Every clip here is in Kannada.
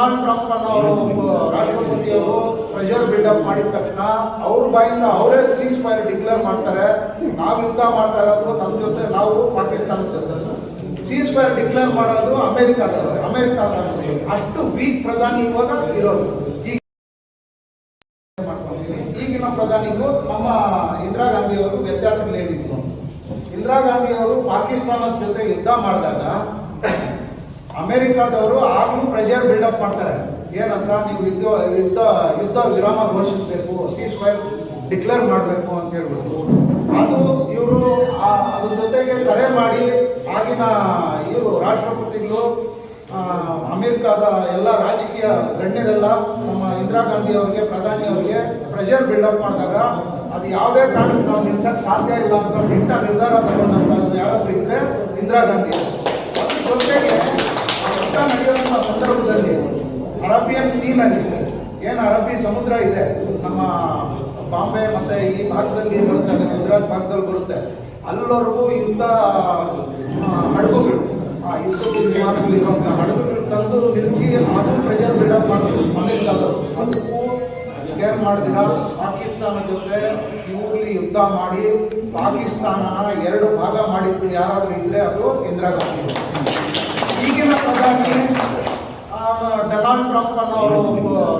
ಡೊನಾಲ್ಡ್ ಟ್ರಂಪ್ ಅನ್ನೋರು ರಾಷ್ಟ್ರಪತಿಯವರು ಪ್ರೆಷರ್ ಬಿಲ್ಡಪ್ ಮಾಡಿದ ತಕ್ಷಣ ಅವ್ರ ಬಾಯಿಂದ ಅವರೇ ಸೀಸ್ ಫೈರ್ ಡಿಕ್ಲೇರ್ ಮಾಡ್ತಾರೆ. ನಾವು ಯುದ್ಧ ಮಾಡ್ತಾ ಇರೋದು ನಮ್ಮ ಜೊತೆ, ನಾವು ಪಾಕಿಸ್ತಾನದ ಜೊತೆ. ಸೀಸ್ ಫೈರ್ ಡಿಕ್ಲೇರ್ ಮಾಡೋದು ಅಮೆರಿಕಾದವರು ಅಮೆರಿಕಾದ ಅಷ್ಟು ವೀಕ್ ಪ್ರಧಾನಿ ಇವಾಗ ಇರೋದು. ಈಗಿನ ಪ್ರಧಾನಿಗೂ ನಮ್ಮ ಇಂದಿರಾ ಗಾಂಧಿ ಅವರು ವ್ಯತ್ಯಾಸಗಳೇನಿತ್ತು ಇಂದಿರಾ ಗಾಂಧಿ ಅವರು ಪಾಕಿಸ್ತಾನದ ಜೊತೆ ಯುದ್ಧ ಮಾಡಿದಾಗ ಅಮೆರಿಕಾದವರು ಆಗ್ಲೂ ಪ್ರೆಷರ್ ಬಿಲ್ಡಪ್ ಮಾಡ್ತಾರೆ. ಏನಂತ, ನೀವು ಯುದ್ಧ ಯುದ್ಧ ಯುದ್ಧ ವಿರಾಮ ಘೋಷಿಸಬೇಕು ಸೀಸ್ ಫೈರ್ ಡಿಕ್ಲೇರ್ ಮಾಡಬೇಕು ಅಂತ ಹೇಳ್ಬಿಟ್ಟು. ಅದು ಇವರು ಅದ್ರ ಜೊತೆಗೆ ಕರೆ ಮಾಡಿ ಆಗಿನ ಇವರು ರಾಷ್ಟ್ರಪತಿಗಳು ಅಮೆರಿಕಾದ ಎಲ್ಲ ರಾಜಕೀಯ ಗಣ್ಯರೆಲ್ಲ ನಮ್ಮ ಇಂದಿರಾ ಗಾಂಧಿ ಅವರಿಗೆ, ಪ್ರಧಾನಿ ಅವರಿಗೆ ಪ್ರೆಷರ್ ಬಿಲ್ಡಪ್ ಮಾಡಿದಾಗ ಅದು ಯಾವುದೇ ಕಾರಣಕ್ಕೆ ನಾವು ನಿಲ್ಸಕ್ಕೆ ಸಾಧ್ಯ ಇಲ್ಲ ಅಂತ ದಿಟ್ಟ ನಿರ್ಧಾರ ತಗೊಂಡಂತ ಯಾರಾದ್ರೂ ಇದ್ರೆ ಇಂದಿರಾ ಗಾಂಧಿ ಜೊತೆಗೆ ನಡೆಯುವಂಥ ಸಂದರ್ಭದಲ್ಲಿ ಅರಬಿಯನ್ ಸೀನಲ್ಲಿ ಏನು ಅರಬ್ಬಿ ಸಮುದ್ರ ಇದೆ ನಮ್ಮ ಬಾಂಬೆ ಮತ್ತೆ ಈ ಭಾಗದಲ್ಲಿ ಬರುತ್ತೆ ಗುಜರಾತ್ ಭಾಗದಲ್ಲಿ ಬರುತ್ತೆ ಅಲ್ಲವರೆಗೂ ಆ, ಹಡಗುಗಳು ಆ ಯುದ್ಧದ ವಿಮಾನಗಳು ಇರುವಂಥ ಹಡಗುಗಳು ತಂದು ನಿಲ್ಲಿಸಿ ಅದು ಪ್ರೆಷರ್ ಬಿಲ್ಡಪ್ ಮಾಡಿದ್ರು ಅಮೆರಿಕಾದವರು ಅದಕ್ಕೂ ಕೇರ್ ಮಾಡಿದಿರ ಪಾಕಿಸ್ತಾನ ಜೊತೆ ಇವ್ರಲ್ಲಿ ಯುದ್ಧ ಮಾಡಿ ಪಾಕಿಸ್ತಾನನ ಎರಡು ಭಾಗ ಮಾಡಿದ್ದು ಯಾರಾದರೂ ಇದ್ರೆ ಅದು ಇಂದಿರಾ ಗಾಂಧಿ. ಆ, ಡೊನಾಲ್ಡ್ ಟ್ರಂಪ್ ಅವರು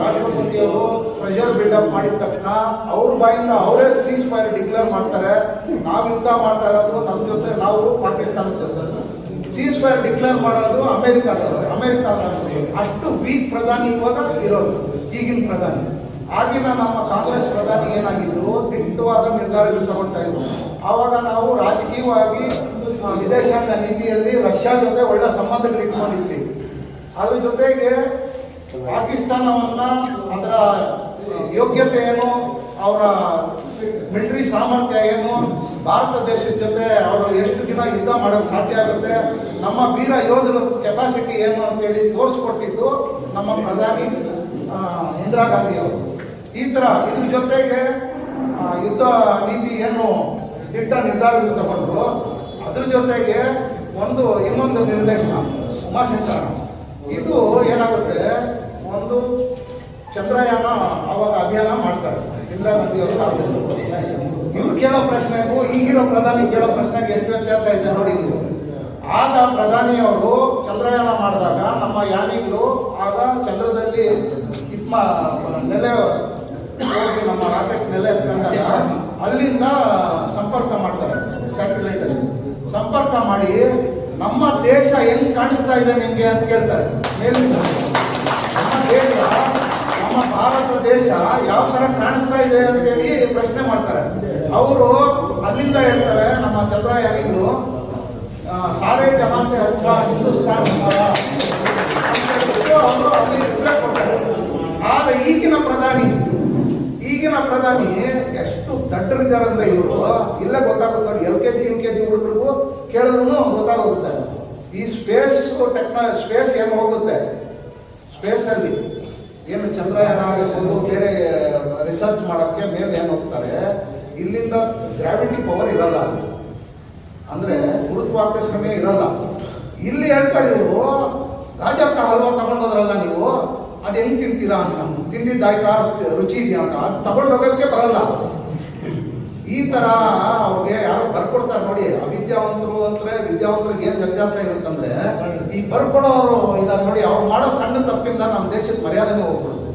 ರಾಷ್ಟ್ರಪತಿಯವರು ಪ್ರೆಷರ್ ಬಿಲ್ಡಪ್ ಮಾಡಿದ ತಕ್ಷಣ ಅವ್ರ ಬಾಯಿಂದ ಅವರೇ ಸೀಸ್ ಫೈರ್ ಡಿಕ್ಲೇರ್ ಮಾಡ್ತಾರೆ ನಾವು ಯುದ್ಧ ಮಾಡ್ತಾ ಇರೋದು ನಮ್ಮ ಜೊತೆ ನಾವು ಪಾಕಿಸ್ತಾನದ ಜೊತೆ ಸೀಸ್ ಫೈರ್ ಡಿಕ್ಲೇರ್ ಮಾಡೋದು ಅಮೆರಿಕಾದವರು ಅಮೆರಿಕಾದ ಅಷ್ಟು ವೀಕ್ ಪ್ರಧಾನಿ ಇವಾಗ ಇರೋದು ಈಗಿನ ಪ್ರಧಾನಿ ಆಗಿನ ನಮ್ಮ ಕಾಂಗ್ರೆಸ್ ಪ್ರಧಾನಿ ಏನಾಗಿದ್ರು ದಿಟ್ಟವಾದ ನಿರ್ಧಾರಗಳು ತಗೊಳ್ತಾ ಇದ್ರು ಆವಾಗ ನಾವು ರಾಜಕೀಯವಾಗಿ ವಿದೇಶಾಂಗ ನೀತಿಯಲ್ಲಿ ರಷ್ಯಾ ಜೊತೆ ಒಳ್ಳೆ ಸಂಬಂಧಗಳು ಇಟ್ಕೊಂಡಿದ್ವಿ. ಅದ್ರ ಜೊತೆಗೆ ಪಾಕಿಸ್ತಾನವನ್ನ ಅದರ ಯೋಗ್ಯತೆ ಏನು, ಅವರ ಮಿಲಿಟರಿ ಸಾಮರ್ಥ್ಯ ಏನು, ಭಾರತ ದೇಶದ ಜೊತೆ ಅವರು ಎಷ್ಟು ದಿನ ಯುದ್ಧ ಮಾಡೋಕ್ಕೆ ಸಾಧ್ಯ ಆಗುತ್ತೆ, ನಮ್ಮ ವೀರ ಯೋಧರ ಕೆಪಾಸಿಟಿ ಏನು ಅಂತೇಳಿ ತೋರಿಸ್ಕೊಟ್ಟಿದ್ದು ನಮ್ಮ ಪ್ರಧಾನಿ ಇಂದಿರಾ ಗಾಂಧಿ ಅವರು. ಈ ಥರ ಇದ್ರ ಜೊತೆಗೆ ಯುದ್ಧ ನೀತಿ ಏನು ದಿಟ್ಟ ನಿರ್ಧಾರಗಳು ತಗೊಂಡ್ರು. ಅದ್ರ ಜೊತೆಗೆ ಒಂದು ಇನ್ನೊಂದು ನಿರ್ದೇಶನ, ಉಮಾಶಂಕರ. ಇದು ಏನಾಗುತ್ತೆ? ಒಂದು ಚಂದ್ರಯಾನ ಅವಾಗ ಅಭಿಯಾನ ಮಾಡ್ತಾರೆ. ಇಂದಿರಾ ಗಾಂಧಿಯವರು ಇವ್ರು ಕೇಳೋ ಪ್ರಶ್ನೆಗೂ ಈಗಿರೋ ಪ್ರಧಾನಿ ಕೇಳೋ ಪ್ರಶ್ನೆಗೆ ಎಷ್ಟು ವ್ಯತ್ಯಾಸ ಇದೆ ನೋಡಿ ನೀವು. ಆಗ ಪ್ರಧಾನಿಯವರು ಚಂದ್ರಯಾನ ಮಾಡಿದಾಗ ನಮ್ಮ ಯಾನಿಗಳು ಆಗ ಚಂದ್ರದಲ್ಲಿ ಇದ್ಮ ನೆಲೆ ನಮ್ಮ ರಾಕೆಟ್ ನೆಲೆ ಅಲ್ಲಿಂದ ಮಾಡಿ ನಮ್ಮ ದೇಶ ಹೆಂಗ್ ಕಾಣಿಸ್ತಾ ಇದೆ ನಿಮ್ಗೆ ಅಂತ ಕೇಳ್ತಾರೆ. ಮೇಲಿಂದ ನಮ್ಮ ದೇಶ, ನಮ್ಮ ಭಾರತ ದೇಶ ಯಾವ ತರ ಕಾಣಿಸ್ತಾ ಇದೆ ಅಂತ ಹೇಳಿ ಪ್ರಶ್ನೆ ಮಾಡ್ತಾರೆ. ಅವರು ಅಲ್ಲಿಂದ ಹೇಳ್ತಾರೆ, ನಮ್ಮ ಚಂದ್ರಯಾನಿಗಳು ಸಾರೇ ಜಮಾಸೆ ಹಚ್ಚ ಹಿಂದೂಸ್ತಾನ್ ಹಮಾರಾ ಅಂತ ಹೇಳ್ಬಿಟ್ಟು ಅವರು ಅಲ್ಲಿ ಉತ್ತರ ಕೊಡ್ತಾರೆ ಆದ್ರೆ ಈಗಿನ ಪ್ರಧಾನಿ ಈಗಿನ ಪ್ರಧಾನಿ ಎಷ್ಟು ದಡ್ಡರಿದ್ದಾರೆ ಅಂದ್ರೆ ಇವರು? ಇಲ್ಲ ಗೊತ್ತಾಗುತ್ತೆ ನೋಡಿ, L K G, U K G ಹುಡುಗರಿಗೂ ಕೇಳಿದ್ರು ಗೊತ್ತಾಗೋಗುತ್ತೆ. ಈ ಸ್ಪೇಸ್ ಟೆಕ್ನ ಸ್ಪೇಸ್ ಏನು ಹೋಗುತ್ತೆ? ಸ್ಪೇಸ್ ಅಲ್ಲಿ ಏನು ಚಂದ್ರಯಾನ ಆಗಿರ್ಬೋದು, ಬೇರೆ ರಿಸರ್ಚ್ ಮಾಡೋಕ್ಕೆ ಮೇಲೆ ಏನು ಹೋಗ್ತಾರೆ? ಇಲ್ಲಿಂದ ಗ್ರಾವಿಟಿ ಪವರ್ ಇರಲ್ಲ. ಅಂದ್ರೆ ಗುರುತ್ವಾಕರ್ಷಣೆ ಇರಲ್ಲ. ಇಲ್ಲಿ ಹೇಳ್ತಾರೆ ಇವರು ಗಾಜಕ್ಕ ಹಲ್ವಾ ತಗೊಂಡೋದ್ರಲ್ಲ ನೀವು ಅದು ಹೆಂಗ್ ತಿಂತೀರಾ ಅಂತ. ತಿಂದಿದ್ದಾಯ್ತಾ ರುಚಿ ಇದೆಯಾ ಅಂತ? ಅದು ತಗೊಂಡು ಹೋಗೋಕ್ಕೆ ಬರಲ್ಲ. ಈ ತರ ಅವ್ರಿಗೆ ಯಾರೋ ಬರ್ಕೊಡ್ತಾರೆ ನೋಡಿ, ಅವಿದ್ಯಾವಂತರು ಅಂದ್ರೆ ವಿದ್ಯಾವಂತರಿಗೆ ಏನ್ ವ್ಯತ್ಯಾಸ ಇರುತ್ತಂದ್ರೆ, ಈ ಬರ್ಕೊಡೋರು ಇದಾರೆ ನೋಡಿ, ಅವ್ರು ಮಾಡೋ ಸಣ್ಣ ತಪ್ಪಿಂದ ನಮ್ಮ ದೇಶದ ಮರ್ಯಾದೆನೇ ಹೋಗ್ಬಿಡುತ್ತೆ.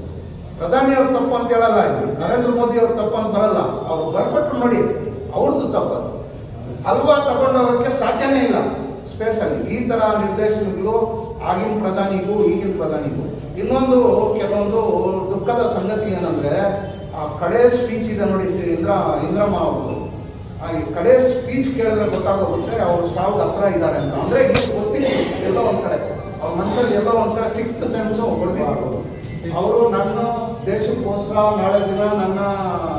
ಪ್ರಧಾನಿಯವ್ರ ತಪ್ಪು ಅಂತ ಹೇಳಲ್ಲ ಇಲ್ಲಿ. ನರೇಂದ್ರ ಮೋದಿ ಅವ್ರ ತಪ್ಪು ಅಂತ ಬರಲ್ಲ. ಅವ್ರು ಬರ್ಕೊಟ್ರು ನೋಡಿ, ಅವ್ರದ್ದು ತಪ್ಪು. ಅಲ್ವಾ ತಗೊಂಡೋಗಕ್ಕೆ ಸಾಧ್ಯನೇ ಇಲ್ಲ. ಸ್ಪೇಸ್ ಅಲ್ಲಿ. ಈ ಥರ ನಿರ್ದೇಶನಗಳು ಆಗಿನ ಪ್ರಧಾನಿಗೂ, ಈಗಿನ ಪ್ರಧಾನಿಗೂ. ಇನ್ನೊಂದು, ಕೆಲವೊಂದು ದುಃಖದ ಸಂಗತಿ ಏನಂದರೆ, ಆ ಕಡೆ ಸ್ಪೀಚ್ ಇದೆ ನೋಡಿ ಇಂದ್ರ, ಇಂದ್ರಮ್ಮ ಅವರು. ಆ ಕಡೆ ಸ್ಪೀಚ್ ಕೇಳಿದ್ರೆ ಗೊತ್ತಾಗೋಗುತ್ತೆ, ಅವರು ಸಾವಿರದ ಹತ್ರ ಇದ್ದಾರೆ ಅಂತ. ಅಂದರೆ ಈಗ ಗೊತ್ತಿಲ್ಲ, ಎಲ್ಲ ಒಂದು ಕಡೆ. ಅವ್ರ ಮನಸ್ಸಲ್ಲಿ ಎಲ್ಲ ಒಂದು ಕಡೆ ಸಿಕ್ಸ್ತ್ ಸೆನ್ಸು ಹೊಡೆದಿದ್ರು ಅವರು ನನ್ನ ದೇಶಕ್ಕೋಸ್ಕರ ನಾಳೆ ದಿನ ನನ್ನ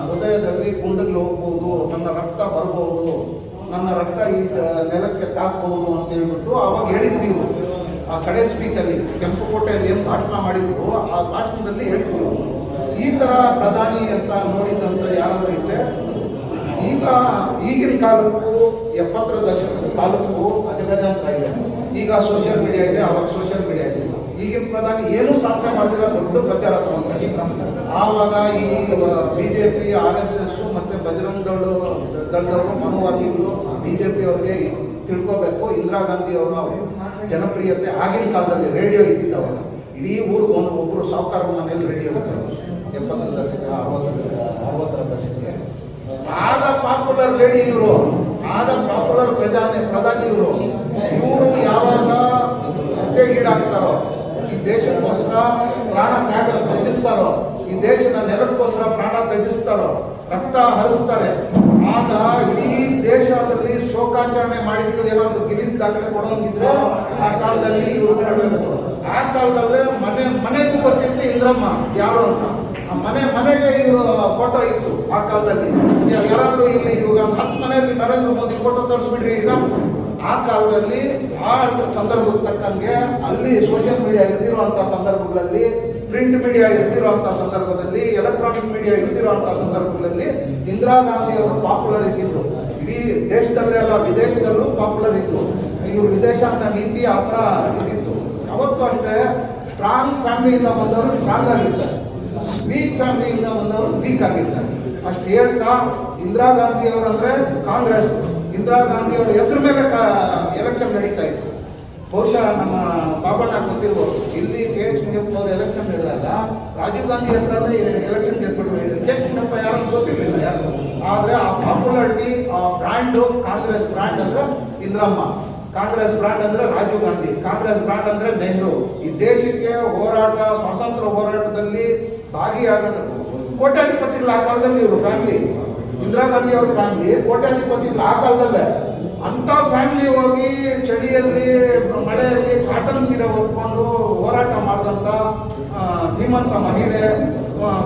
ಹೃದಯದಲ್ಲಿ ಗುಂಡುಗಳು ಹೋಗ್ಬೋದು, ನನ್ನ ರಕ್ತ ಬರ್ಬೋದು ನನ್ನ ರಕ್ತ ಈ ನೆಲಕ್ಕೆ ತಾಕೋದು ಅಂತ ಹೇಳ್ಬಿಟ್ಟು ಅವಾಗ ಹೇಳಿದ್ರು ಇವರು ಆ ಕಡೆ ಸ್ಪೀಚಲ್ಲಿ ಕೆಂಪುಕೋಟೆಯಲ್ಲಿ ಏನು ಭಾಷಣ ಮಾಡಿದ್ರು ಆ ಭಾಷಣದಲ್ಲಿ ಹೇಳಿದ್ರು ಈ ತರ ಪ್ರಧಾನಿ ಅಂತ ನೋಡಿದಂತ ಯಾರಾದರೂ ಇದ್ರೆ, ಈಗ ಈಗಿನ ಕಾಲಕ್ಕೂ ಎಪ್ಪತ್ತರ ದಶಕದ ಕಾಲಕ್ಕೂ ಅಜಗಜಾಂತರ ಇದೆ. ಈಗ ಸೋಷಿಯಲ್ ಮೀಡಿಯಾ ಇದೆ, ಅವಾಗ ಸೋಷಿಯಲ್ ಮೀಡಿಯಾ ಈಗಿನ ಪ್ರಧಾನಿ ಏನೂ ಸಾಧನೆ ಮಾಡಿದಿಲ್ಲ ದೊಡ್ಡ ಪ್ರಚಾರ ತಗೊಂತಾರೆ ಆವಾಗ ಈ ಬಿಜೆಪಿ ಆರ್ ಎಸ್ ಎಸ್ ಮತ್ತೆ ಬಜರಂಗ್ ದಳ, ದಳದವರು ಮನುವಾದಿಗಳು ಬಿಜೆಪಿ ಅವ್ರಿಗೆ ತಿಳ್ಕೋಬೇಕು. ಇಂದಿರಾ ಗಾಂಧಿ ಅವರ ಜನಪ್ರಿಯತೆ ಆಗಿನ ಕಾಲದಲ್ಲಿ ರೇಡಿಯೋ ಇದ್ದಿದ್ದವಾಗ ಇಡೀ ಊರು ಒಂದು ಒಬ್ಬರು ಸಾವುಕಾರ ಮನೆಯಲ್ಲಿ ರೇಡಿಯೋ ಇರ್ತಾರೆ ಎಪ್ಪತ್ತರ ದಶಕ ಅರವತ್ತರ ಅರವತ್ತರ ದಶಕಕ್ಕೆ ಆಗ ಪಾಪ್ಯುಲರ್ ಲೇಡಿ ಇವರು ಆಗ ಪಾಪ್ಯುಲರ್ ಪ್ರಧಾನಿ ಪ್ರಧಾನಿ ಇವರು ಇವರು ಯಾವಾಗ ಹುದ್ದೆಗೀಡಾಗ್ತಾರೋ ಈ ದೇಶಕ್ಕೋಸ್ಕರ ಪ್ರಾಣ ತ್ಯಾಗ ತ್ಯಜಿಸ್ತಾರೋ ಈ ದೇಶದ ನೆಲಕ್ಕೋಸ್ಕರ ಪ್ರಾಣ ತ್ಯಜಿಸ್ತಾರೋ? ರಕ್ತ ಹರಿಸ್ತಾರೆ. ಆಗ ಇಡೀ ದೇಶದಲ್ಲಿ ಶೋಕಾಚರಣೆ ಮಾಡಿದ್ದು ಏನಾದ್ರು ಗಿರೀಶ್ ದಾಖಲೆ ಕೊಡೋಂಗಿದ್ರು ಆ ಕಾಲದಲ್ಲಿ ಇವರು ಮಾಡಬೇಕು ಆ ಕಾಲದಲ್ಲೇ ಮನೆ, ಮನೆಗೂ ಬರ್ತಿತ್ತು ಇಂದ್ರಮ್ಮ. ಯಾರು ಅಂತ? ಆ ಮನೆ, ಮನೆಗೆ ಇವರು ಫೋಟೋ ಇತ್ತು ಆ ಕಾಲದಲ್ಲಿ. ಯಾರಾದ್ರೂ ಇಲ್ಲಿ ಇವಾಗ ಹತ್ತು ಮನೆಯಲ್ಲಿ ನರೇಂದ್ರ ಮೋದಿ ಫೋಟೋ ತೋರಿಸ್ಬಿಡ್ರಿ ಈಗ. ಆ ಕಾಲದಲ್ಲಿ ಆ ಸಂದರ್ಭಕ್ಕೆ ತಕ್ಕಂಗೆ ಅಲ್ಲಿ ಸೋಷಿಯಲ್ ಮೀಡಿಯಾ ಇದ್ದಿರುವಂತಹ ಸಂದರ್ಭಗಳಲ್ಲಿ ಪ್ರಿಂಟ್ ಮೀಡಿಯಾ ಇರ್ತಿರುವಂತಹ ಸಂದರ್ಭದಲ್ಲಿ ಎಲೆಕ್ಟ್ರಾನಿಕ್ ಮೀಡಿಯಾ ಇರ್ತಿರುವಂತಹ ಸಂದರ್ಭಗಳಲ್ಲಿ ಇಂದಿರಾ ಗಾಂಧಿ ಅವರು ಪಾಪ್ಯುಲರ್ ಇದ್ದಿದ್ರು. ಇಡೀ ದೇಶದಲ್ಲೇ ಅಲ್ಲ, ವಿದೇಶದಲ್ಲೂ ಪಾಪ್ಯುಲರ್ ಇತ್ತು ಇವರು ವಿದೇಶಾಂಗ ನೀತಿ ಆ ಥರ ಇದ್ದಿತ್ತು. ಅವತ್ತು ಅಷ್ಟೇ ಸ್ಟ್ರಾಂಗ್ ಫ್ಯಾಮಿಲಿಯಿಂದ ಬಂದವರು ಸ್ಟ್ರಾಂಗ್ ಆಗಿರ್ತಾರೆ ವೀಕ್ ಫ್ಯಾಮಿಲಿಯಿಂದ ಬಂದವರು ವೀಕ್ ಆಗಿರ್ತಾರೆ ಅಷ್ಟು ಹೇಳ್ತಾ, ಇಂದಿರಾ ಗಾಂಧಿ ಅವರಂದ್ರೆ ಕಾಂಗ್ರೆಸ್. ಇಂದಿರಾ ಗಾಂಧಿ ಅವರ ಹೆಸರು ಮೇಲೆ ಎಲೆಕ್ಷನ್ ನಡೀತಾ ಇತ್ತು. ಬಹುಶಃ ನಮ್ಮ ಬಾಬಣ್ಣ ಗೊತ್ತಿರ್ಬೋದು. ಇಲ್ಲಿ ಕೆ ಎಚ್ ಮುನಿಯಪ್ಪನವರು ಎಲೆಕ್ಷನ್ ನಡೆದಾಗ ರಾಜೀವ್ ಗಾಂಧಿ ಹೆಸರಲ್ಲೇ ಎಲೆಕ್ಷನ್ ಗೆದ್ಬಿಟ್ರು ಕೆ ಎಚ್ ಮುನಿಯಪ್ಪ ಯಾರು ಗೊತ್ತಿರಲಿಲ್ಲ ಯಾರು. ಆದ್ರೆ ಆ ಪಾಪ್ಯುಲಾರಿಟಿ, ಆ ಬ್ರ್ಯಾಂಡು, ಕಾಂಗ್ರೆಸ್ ಬ್ರ್ಯಾಂಡ್ ಅಂದ್ರೆ ಇಂದ್ರಮ್ಮ. ಕಾಂಗ್ರೆಸ್ ಬ್ರಾಂಡ್ ಅಂದ್ರೆ ರಾಜೀವ್ ಗಾಂಧಿ. ಕಾಂಗ್ರೆಸ್ ಬ್ರಾಂಡ್ ಅಂದ್ರೆ ನೆಹರು. ಈ ದೇಶಕ್ಕೆ ಹೋರಾಟ, ಸ್ವಾತಂತ್ರ್ಯ ಹೋರಾಟದಲ್ಲಿ ಭಾಗಿಯಾಗದ ಕೋಟ್ಯಾಧಿಪತಿಗಳು ಆ ಕಾಲದಲ್ಲಿ ಇವರು ಫ್ಯಾಮಿಲಿ ಇಂದಿರಾ ಗಾಂಧಿ ಅವ್ರ ಫ್ಯಾಮಿಲಿ ಕೋಟ್ಯಾಧಿಪತಿಗಳು ಆ ಕಾಲದಲ್ಲೇ. ಅಂತ ಫ್ಯಾಮಿಲಿ ಹೋಗಿ ಚಳಿಯಲ್ಲಿ, ಮಳೆಯಲ್ಲಿ ಕಾಟನ್ ಸೀರೆ ಹೊತ್ಕೊಂಡು ಹೋರಾಟ ಮಾಡಿದಂತ ಧೀಮಂತ ಮಹಿಳೆ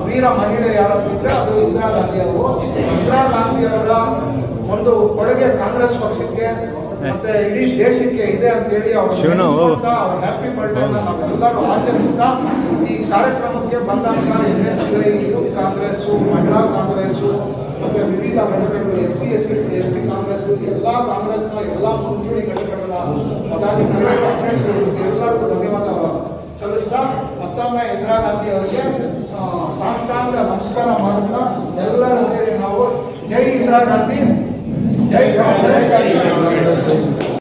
ವೀರ ಮಹಿಳೆ ಯಾರಾದ್ರೂ ಇದ್ರೆ ಅದು ಇಂದಿರಾ ಗಾಂಧಿ ಅವರು. ಇಂದಿರಾ ಗಾಂಧಿ ಅವರ ಒಂದು ಕೊಡುಗೆ ಕಾಂಗ್ರೆಸ್ ಪಕ್ಷಕ್ಕೆ ಮತ್ತೆ ಇಡೀ ದೇಶಕ್ಕೆ ಇದೆ ಅಂತ ಹೇಳಿ ಅವ್ರ ಹ್ಯಾಪಿ ಬರ್ಡೇ ನಾವೆಲ್ಲರೂ ಆಚರಿಸ್ತಾ ಈ ಕಾರ್ಯಕ್ರಮಕ್ಕೆ ಬಂದಂತ ಎನ್ ಎಸ್ ಯೂತ್ ಕಾಂಗ್ರೆಸ್ ಮಹಿಳಾ ಕಾಂಗ್ರೆಸ್ ಮತ್ತೆ ವಿವಿಧ ಘಟಕಗಳು S C S C S T Congress ಎಲ್ಲಾ ಕಾಂಗ್ರೆಸ್ನ ಎಲ್ಲಾ ಮುಂಚೂಣಿ ಘಟಕಗಳ ಪದಾಧಿಕಾರಿಗಳು ಎಲ್ಲರಿಗೂ ಧನ್ಯವಾದ ಸಲ್ಲಿಸ್ತಾ ಮತ್ತೊಮ್ಮೆ ಇಂದಿರಾ ಗಾಂಧಿ ಅವರಿಗೆ ಸಾಷ್ಟಾಂಗ ನಮಸ್ಕಾರ ಮಾಡುತ್ತಾ ಎಲ್ಲರೂ ಸೇರಿ ನಾವು ಜೈ ಇಂದಿರಾ ಗಾಂಧಿ. ಜೈ ಕಾಂಗ್ರೆಸ್